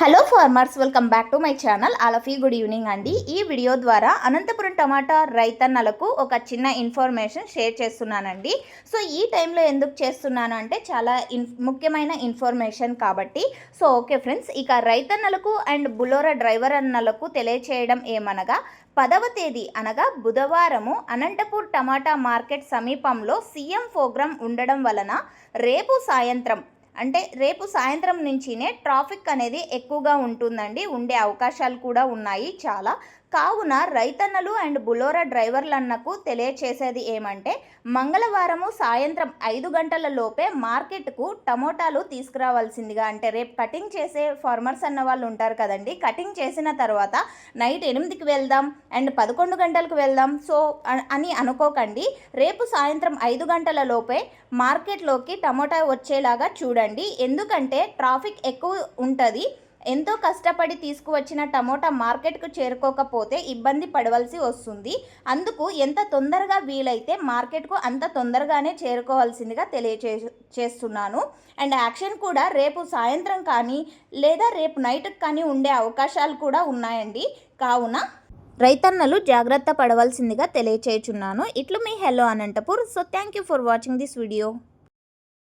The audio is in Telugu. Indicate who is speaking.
Speaker 1: Hello farmers welcome back to my channel. ఆలఫీ good evening అండి. ఈ వీడియో ద్వారా అనంతపురం టమాటా రైతన్నలకు ఒక చిన్న ఇన్ఫర్మేషన్ షేర్ చేస్తున్నానండి. సో ఈ టైంలో ఎందుకు చేస్తున్నాను అంటే చాలా ఇన్ ముఖ్యమైన ఇన్ఫర్మేషన్ కాబట్టి. సో ఓకే ఫ్రెండ్స్ ఇక రైతన్నలకు అండ్ బులోరా డ్రైవర్ అన్నలకు తెలియచేయడం ఏమనగా పదవ తేదీ అనగా బుధవారము అనంతపూర్ టమాటా మార్కెట్ సమీపంలో సీఎం ప్రోగ్రాం ఉండడం వలన రేపు సాయంత్రం అంటే రేపు సాయంత్రం నుంచినే ట్రాఫిక్ అనేది ఎక్కువగా ఉంటుందండి. ఉండే అవకాశాలు కూడా ఉన్నాయి చాలా. కావున రైతన్నలు అండ్ బులోరా డ్రైవర్లన్నకు తెలియచేసేది ఏమంటే మంగళవారము సాయంత్రం ఐదు గంటల లోపే మార్కెట్కు టమోటాలు తీసుకురావాల్సిందిగా. అంటే రేపు కటింగ్ చేసే ఫార్మర్స్ అన్న వాళ్ళు ఉంటారు కదండి. కటింగ్ చేసిన తర్వాత నైట్ ఎనిమిదికి వెళ్దాం అండ్ పదకొండు గంటలకు వెళ్దాం. సో అని అనుకోకండి. రేపు సాయంత్రం ఐదు గంటల లోపే మార్కెట్లోకి టమోటా వచ్చేలాగా చూడండి. ఎందుకంటే ట్రాఫిక్ ఎక్కువ ఉంటుంది. ఎంతో కష్టపడి తీసుకువచ్చిన టమోటా మార్కెట్కు చేరుకోకపోతే ఇబ్బంది పడవలసి వస్తుంది. అందుకు ఎంత తొందరగా వీలైతే మార్కెట్కు అంత తొందరగానే చేరుకోవాల్సిందిగా తెలియచే చేస్తున్నాను. అండ్ యాక్షన్ కూడా రేపు సాయంత్రం కానీ లేదా రేపు నైట్కి కానీ ఉండే అవకాశాలు కూడా ఉన్నాయండి. కావున రైతన్నలు జాగ్రత్త పడవలసిందిగా తెలియచేయుచున్నాను ఇట్లు మీ hello Anantapur. So thank you for watching this video